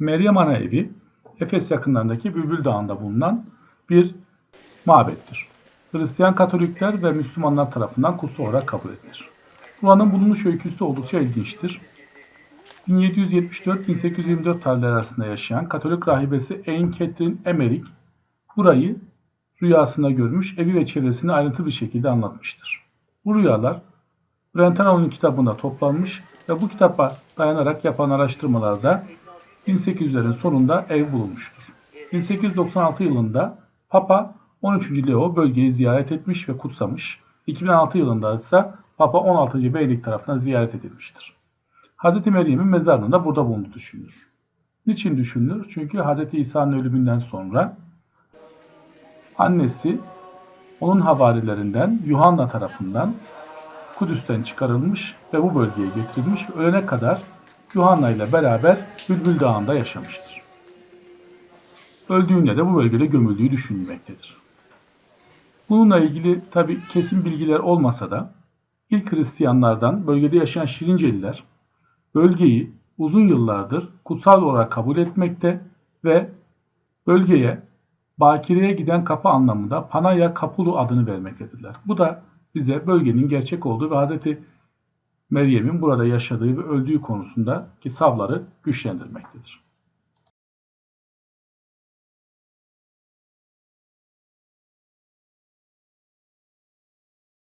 Meryem Ana Evi, Efes yakınlarındaki Bülbül Dağı'nda bulunan bir mabettir. Hristiyan Katolikler ve Müslümanlar tarafından kutsal olarak kabul edilir. Buranın bulunuş öyküsü de oldukça ilginçtir. 1774-1824 tarihleri arasında yaşayan Katolik rahibesi Anne Catherine Emmerich burayı rüyasında görmüş, evi ve çevresini ayrıntılı bir şekilde anlatmıştır. Bu rüyalar Brentano'nun kitabında toplanmış ve bu kitaba dayanarak yapılan araştırmalarda 1800'lerin sonunda ev bulunmuştur. 1896 yılında Papa 13. Leo bölgeyi ziyaret etmiş ve kutsamış. 2006 yılında ise Papa 16. Beylik tarafından ziyaret edilmiştir. Hz. Meryem'in mezarlığında da burada bulunduğu düşünülür. Niçin düşünülür? Çünkü Hz. İsa'nın ölümünden sonra annesi onun havarilerinden Yuhanna tarafından Kudüs'ten çıkarılmış ve bu bölgeye getirilmiş ölene kadar Yuhanna ile beraber Bülbül Dağı'nda yaşamıştır. Öldüğünde de bu bölgede gömüldüğü düşünülmektedir. Bununla ilgili tabi kesin bilgiler olmasa da ilk Hristiyanlardan bölgede yaşayan Şirinceliler bölgeyi uzun yıllardır kutsal olarak kabul etmekte ve bölgeye Bakire'ye giden kapı anlamında Panaya Kapulu adını vermektedirler. Bu da bize bölgenin gerçek olduğu ve Hz. Meryem'in burada yaşadığı ve öldüğü konusundaki savları güçlendirmektedir.